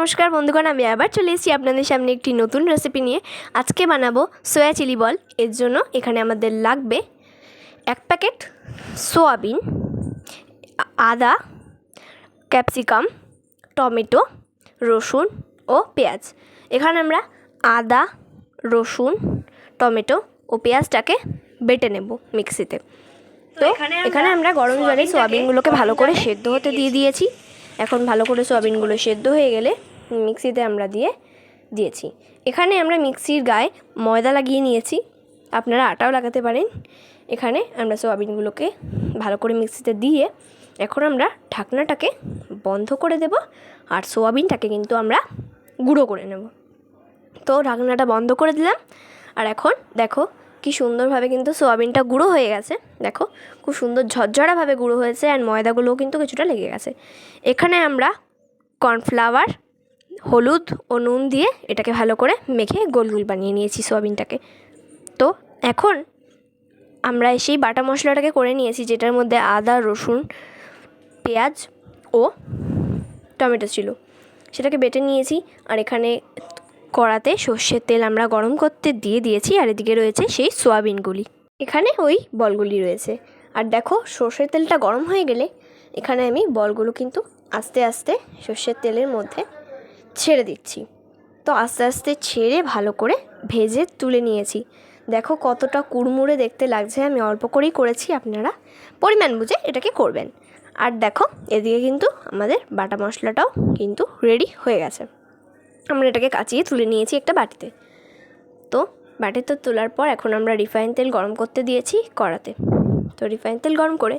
নমস্কার বন্ধুগণ আমি আবার চলে এসেছি আপনাদের সামনে একটি নতুন রেসিপি নিয়ে। আজকে বানাবো সোয়া চিলি বল এর জন্য এখানে আমাদের লাগবে এক প্যাকেট সোয়াবিন আদা ক্যাপসিকাম টমেটো রসুন ও পেঁয়াজ। এখানে আমরা আদা রসুন টমেটো ও পেঁয়াজটাকে বেটে নেব মিক্সিতে তো এখানে আমরা গরম জলে সোয়াবিনগুলোকে ভালো করে সেদ্ধ হতে দিয়ে দিয়েছি। এখন ভালো করে সোয়াবিনগুলো সেদ্ধ হয়ে গেলে মিক্সিতে আমরা দিয়ে দিয়েছি। এখানে আমরা মিক্সির গায়ে ময়দা লাগিয়ে নিয়েছি। আপনারা আটাও লাগাতে পারেন। এখানে আমরা সোয়াবিনগুলোকে ভালো করে মিক্সিতে দিয়ে এখন আমরা ঢাকনাটাকে বন্ধ করে দেব আর সোয়াবিনটাকে কিন্তু আমরা গুঁড়ো করে নেব। তো ঢাকনাটা বন্ধ করে দিলাম। আর এখন দেখো কি সুন্দরভাবে কিন্তু সোয়াবিনটা গুঁড়ো হয়ে গেছে। দেখো খুব সুন্দর ঝরঝরাভাবে গুঁড়ো হয়েছে আর ময়দাগুলোও কিন্তু কিছুটা লেগে গেছে। এখানে আমরা কর্নফ্লাওয়ার হলুদ ও নুন দিয়ে এটাকে ভালো করে মেখে গোল গোল বানিয়ে নিয়েছি সোয়াবিনটাকে। তো এখন আমরা সেই বাটা মশলাটাকে করে নিয়েছি যেটার মধ্যে আদা, রসুন, পেঁয়াজ ও টমেটো ছিল। সেটাকে বেটে নিয়েছি আর এখানে কড়াতে সর্ষের তেল আমরা গরম করতে দিয়ে দিয়েছি আর এদিকে রয়েছে সেই সোয়াবিনগুলি এখানে ওই বলগুলি রয়েছে। আর দেখো সর্ষের তেলটা গরম হয়ে গেলে এখানে আমি বলগুলো কিন্তু আস্তে আস্তে সর্ষের তেলের মধ্যে ছেড়ে দিচ্ছি। তো আস্তে আস্তে ছেড়ে ভালো করে ভেজে তুলে নিয়েছি। দেখো কতটা কুড়মুড়ে দেখতে লাগছে, আমি অল্প করেই করেছি, আপনারা পরিমাণ বুঝে এটাকে করবেন। আর দেখো, এদিকে কিন্তু আমাদের বাটা মশলাটাও কিন্তু রেডি হয়ে গেছে। আমরা এটাকে কাচিয়ে তুলে নিয়েছি একটা বাটিতে। তো বাটিতে তোলার পর এখন আমরা রিফাইন তেল গরম করতে দিয়েছি কড়াতে। তো রিফাইন তেল গরম করে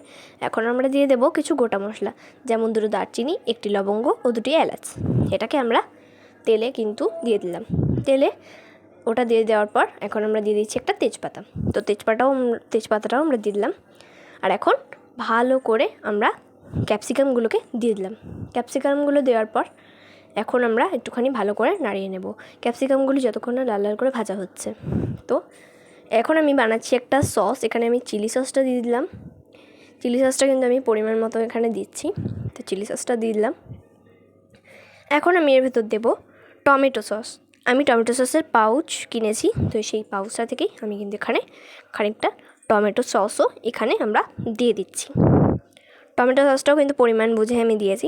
এখন আমরা দিয়ে দেবো কিছু গোটা মশলা, যেমন দুটো দারচিনি, একটি লবঙ্গ ও দুটি এলাচ। এটাকে আমরা তেলে কিন্তু দিয়ে দিলাম। তেলে ওটা দিয়ে দেওয়ার পর এখন আমরা দিয়ে দিচ্ছি একটা তেজপাতা। তো তেজপাতাও তেজপাতাটাও আমরা দিয়ে দিলাম। আর এখন ভালো করে আমরা ক্যাপসিকামগুলোকে দিয়ে দিলাম। ক্যাপসিকামগুলো দেওয়ার পর এখন আমরা একটুখানি ভালো করে নাড়িয়ে নেব। ক্যাপসিকামগুলি যতক্ষণ না লাল লাল করে ভাজা হচ্ছে। তো এখন আমি বানাচ্ছি একটা সস, এখানে আমি চিলি সসটা দিয়ে দিলাম। চিলি সসটা কিন্তু আমি পরিমাণ মতো এখানে দিচ্ছি, তো চিলি সসটা দিয়ে দিলাম। এখন আমি এর ভেতর দেবো টমেটো সস। আমি টমেটো সসের পাউচ কিনেছি, তো সেই পাউচটা থেকেই আমি কিন্তু এখানে খানিকটা টমেটো সসও এখানে আমরা দিয়ে দিচ্ছি। টমেটো সসটাও কিন্তু পরিমাণ বুঝে আমি দিয়েছি।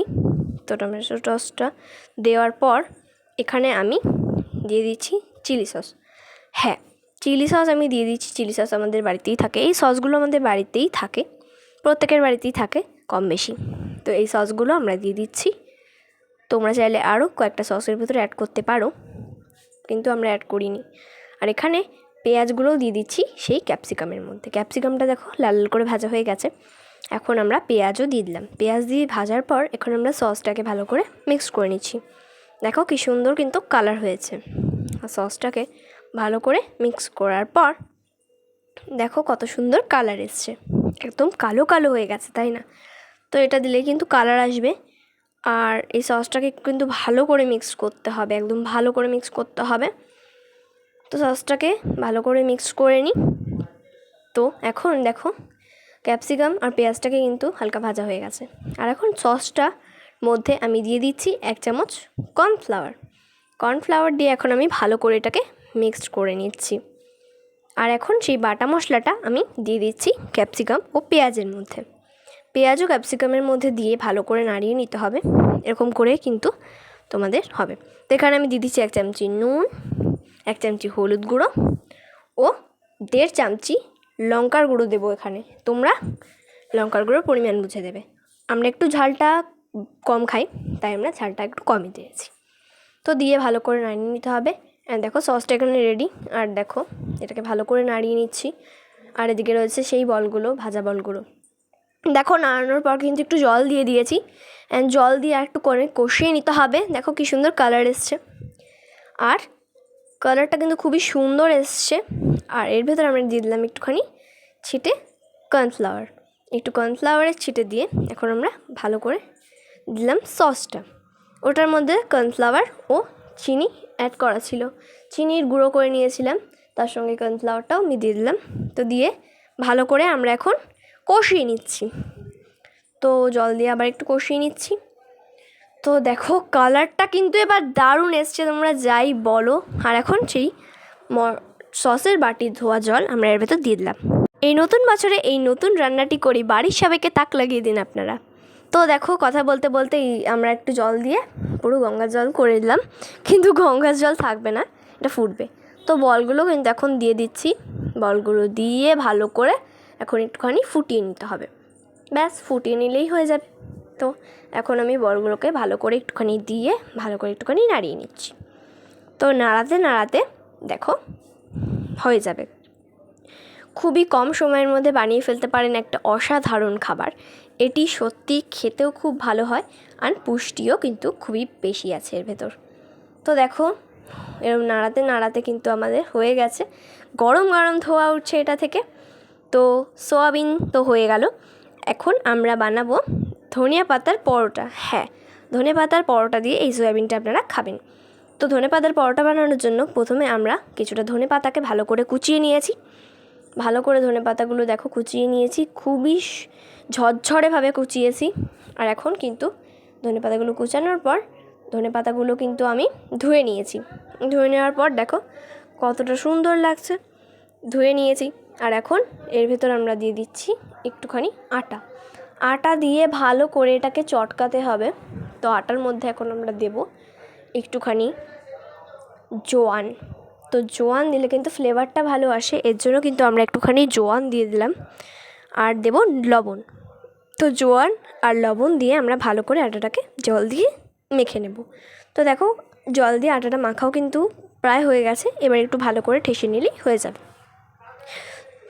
তো টমেটো সসটা দেওয়ার পর এখানে আমি দিয়ে দিচ্ছি চিলি সস। হ্যাঁ চিলি সস আমি দিয়ে দিচ্ছি, চিলি সস আমাদের বাড়িতেই থাকে। এই সসগুলো আমাদের বাড়িতেই থাকে, প্রত্যেকের বাড়িতেই থাকে কম বেশি। তো এই সসগুলো আমরা দিয়ে দিচ্ছি। তোমরা চাইলে আরও কয়েকটা সসের ভিতরে অ্যাড করতে পারো, কিন্তু আমরা অ্যাড করিনি। আর এখানে পেঁয়াজগুলোও দিয়ে দিচ্ছি সেই ক্যাপসিকামের মধ্যে। ক্যাপসিকামটা দেখো লাল লাল করে ভাজা হয়ে গেছে। এখন আমরা পেঁয়াজও দিয়ে দিলাম। পেঁয়াজ দিয়ে ভাজার পর এখন আমরা সসটাকে ভালো করে মিক্স করে নিচ্ছি। দেখো কি সুন্দর কিন্তু কালার হয়েছে। আর সসটাকে ভালো করে মিক্স করার পর, দেখো কত সুন্দর কালার এসছে। একদম কালো কালো হয়ে গেছে, তাই না? তো এটা দিলে কিন্তু কালার আসবে। আর এই সসটাকে কিন্তু ভালো করে মিক্স করতে হবে, একদম ভালো করে মিক্স করতে হবে। তো সসটাকে ভালো করে মিক্স করে নিই তো এখন দেখো ক্যাপসিকাম আর পেঁয়াজটাকে কিন্তু হালকা ভাজা হয়ে গেছে। আর এখন সসটা মধ্যে আমি দিয়ে দিচ্ছি এক চামচ কর্নফ্লাওয়ার কর্নফ্লাওয়ার দিয়ে এখন আমি ভালো করে এটাকে মিক্সড করে নিচ্ছি। আর এখন সেই বাটা মশলাটা আমি দিয়ে দিচ্ছি ক্যাপসিকাম ও পেঁয়াজের মধ্যে। পেঁয়াজ ও ক্যাপসিকামের মধ্যে দিয়ে ভালো করে নাড়িয়ে নিতে হবে। এরকম করে কিন্তু তোমাদের হবে। তো এখানে আমি দিয়ে দিচ্ছি এক চামচি নুন, এক চামচি হলুদ গুঁড়ো ও দেড় চামচি লঙ্কার গুঁড়ো দেবো এখানে। তোমরা লঙ্কার গুঁড়োর পরিমাণ বুঝে দেবে। আমরা একটু ঝালটা কম খাই, তাই আমরা ঝালটা একটু কমই দিয়েছি। তো দিয়ে ভালো করে নাড়িয়ে নিতে হবে। আর দেখো সসটা এখানে রেডি আর দেখো, এটাকে ভালো করে নাড়িয়ে নিচ্ছি। আর এদিকে রয়েছে সেই বলগুলো, ভাজা বলগুলো। দেখো, নাড়ানোর পর কিন্তু একটু জল দিয়ে দিয়েছি। অ্যান্ড জল দিয়ে একটু করে কষিয়ে নিতে হবে। দেখো কি সুন্দর কালার এসছে। আর কালারটা কিন্তু খুবই সুন্দর এসছে। আর এর ভেতরে আমরা দিয়ে দিলাম একটুখানি ছিটে কর্নফ্লাওয়ার একটু কর্নফ্লাওয়ারের ছিটে দিয়ে এখন আমরা ভালো করে দিলাম সসটা ওটার মধ্যে কর্নফ্লাওয়ার ও চিনি অ্যাড করা ছিল। চিনির গুঁড়ো করে নিয়েছিলাম, তার সঙ্গে কর্নফ্লাওয়ারটাও আমি দিয়ে দিলাম। তো দিয়ে ভালো করে আমরা এখন কষিয়ে নিচ্ছি। তো জল দিয়ে আবার একটু কষিয়ে নিচ্ছি। তো দেখো, কালারটা কিন্তু এবার দারুণ এসছে, তোমরা যাই বলো। আর এখন সেই ম- সসের বাটির ধোয়া জল আমরা এর ভেতর দিয়ে দিলাম। এই নতুন বছরে এই নতুন রান্নাটি করি বাড়ির সবাইকে তাক লাগিয়ে দিন আপনারা। তো দেখো, কথা বলতে বলতে এই আমরা একটু জল দিয়ে পুরো গঙ্গার জল করে দিলাম কিন্তু গঙ্গার জল থাকবে না, এটা ফুটবে। তো বলগুলো কিন্তু এখন দিয়ে দিচ্ছি। বলগুলো দিয়ে ভালো করে এখন একটুখানি ফুটিয়ে নিতে হবে। ব্যাস, ফুটিয়ে নিলেই হয়ে যাবে। তো এখন আমি বলগুলোকে ভালো করে একটুখানি দিয়ে, ভালো করে একটুখানি নাড়িয়ে নিচ্ছি। তো নাড়াতে নাড়াতে দেখো, হয়ে যাবে। খুবই কম সময়ের মধ্যে বানিয়ে ফেলতে পারেন একটা অসাধারণ খাবার। এটি সত্যি খেতেও খুব ভালো হয় আর পুষ্টিও কিন্তু খুবই বেশি আছে এর ভেতর। তো দেখো এরকম নাড়াতে নাড়াতে কিন্তু আমাদের হয়ে গেছে। গরম গরম ধোয়া উঠছে এটা থেকে। তো সোয়াবিন তো হয়ে গেল। এখন আমরা বানাবো ধনিয়া পাতার পরোটা। হ্যাঁ ধনে পাতার পরোটা দিয়ে এই সয়াবিনটা আপনারা খাবেন। তো ধনে পাতার পরোটা বানানোর জন্য প্রথমে আমরা কিছুটা ধনে পাতাকে ভালো করে কুচিয়ে নিয়েছি। ভালো করে ধনে পাতাগুলো দেখো কুচিয়ে নিয়েছি। খুবই ঝরঝরেভাবে কুচিয়েছি। আর এখন কিন্তু ধনে পাতাগুলো কুচানোর পর ধনে পাতাগুলো কিন্তু আমি ধুয়ে নিয়েছি। ধুয়ে নেওয়ার পর দেখো কতটা সুন্দর লাগছে। ধুয়ে নিয়েছি। আর এখন এর ভেতর আমরা দিয়ে দিচ্ছি একটুখানি আটা। আটা দিয়ে ভালো করে এটাকে চটকাতে হবে। তো আটার মধ্যে এখন আমরা দেব একটুখানি জোয়ান। তো জোয়ান দিলে কিন্তু ফ্লেভারটা ভালো আসে। এর জন্য কিন্তু আমরা একটুখানি জোয়ান দিয়ে দিলাম। আর দেব লবণ। তো জোয়ান আর লবণ দিয়ে আমরা ভালো করে আটাটাকে জল দিয়ে মেখে নেব। তো দেখো, জল দিয়ে আটাটা মাখাও কিন্তু প্রায় হয়ে গেছে। এবার একটু ভালো করে ঠেসে নিলেই হয়ে যাবে।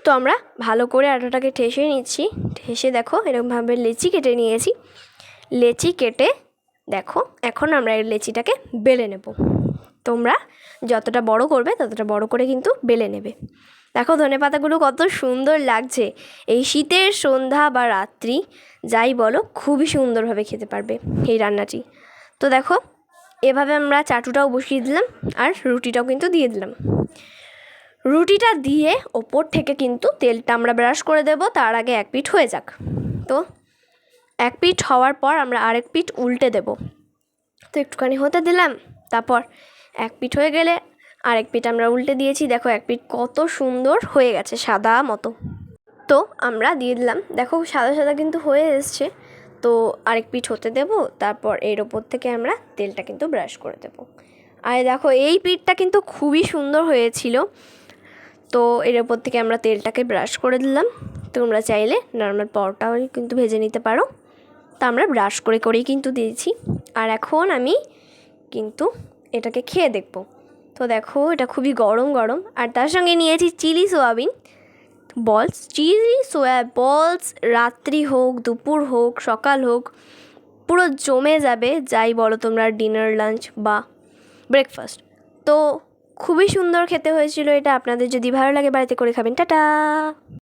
তো আমরা ভালো করে আটাটাকে ঠেসে নিচ্ছি। ঠেসে দেখো, এরকমভাবে লেচি কেটে নিয়েছি। লেচি কেটে দেখো, এখন আমরা এই লেচিটাকে বেলে নেব। তোমরা যতটা বড় করবে, ততটা বড় করে কিন্তু বেলে নেবে। দেখো ধনে পাতাগুলো কত সুন্দর লাগছে। এই শীতের সন্ধ্যা বা রাত্রি, যাই বলো, খুবই সুন্দরভাবে খেতে পারবে এই রান্নাটি। তো দেখো, এভাবে আমরা চাটুটাও বসিয়ে দিলাম আর রুটিটাও কিন্তু দিয়ে দিলাম। রুটিটা দিয়ে ওপর থেকে কিন্তু তেলটা আমরা ব্রাশ করে দেব, তার আগে এক পিঠ হয়ে যাক। তো এক পিঠ হওয়ার পর আমরা আরেক পিঠ উল্টে দেব। তো একটুখানি হতে দিলাম, তারপর এক পিঠ হয়ে গেলে আর এক পিঠ আমরা উল্টে দিয়েছি। দেখো এক পিঠ কত সুন্দর হয়ে গেছে সাদা মতো। তো আমরা দিয়ে দিলাম। দেখো সাদা সাদা কিন্তু হয়ে এসছে। তো আরেক পিঠ হতে দেব, তারপর এর ওপর থেকে আমরা তেলটা কিন্তু ব্রাশ করে দেব। আর দেখো এই পিঠটা কিন্তু খুবই সুন্দর হয়েছিল। তো এর ওপর থেকে আমরা তেলটাকে ব্রাশ করে দিলাম। তোমরা চাইলে নর্মাল পরোটাও কিন্তু ভেজে নিতে পারো। তা আমরা ব্রাশ করে করেই কিন্তু দিয়েছি। আর এখন আমি কিন্তু এটাকে খেয়ে দেখব। তো দেখো, এটা খুবই গরম গরম। আর তার সঙ্গে নিয়েছি chilli soybean. Balls, chilli soya, balls রাত্রি হোক, দুপুর হোক, সকাল হোক, পুরো জমে যাবে, যাই বলো তোমরা ডিনার, লাঞ্চ বা ব্রেকফাস্ট। তো খুবই সুন্দর খেতে হয়েছিল এটা। আপনাদের যদি ভালো লাগে বাড়িতে করে খাবেন। টাটা!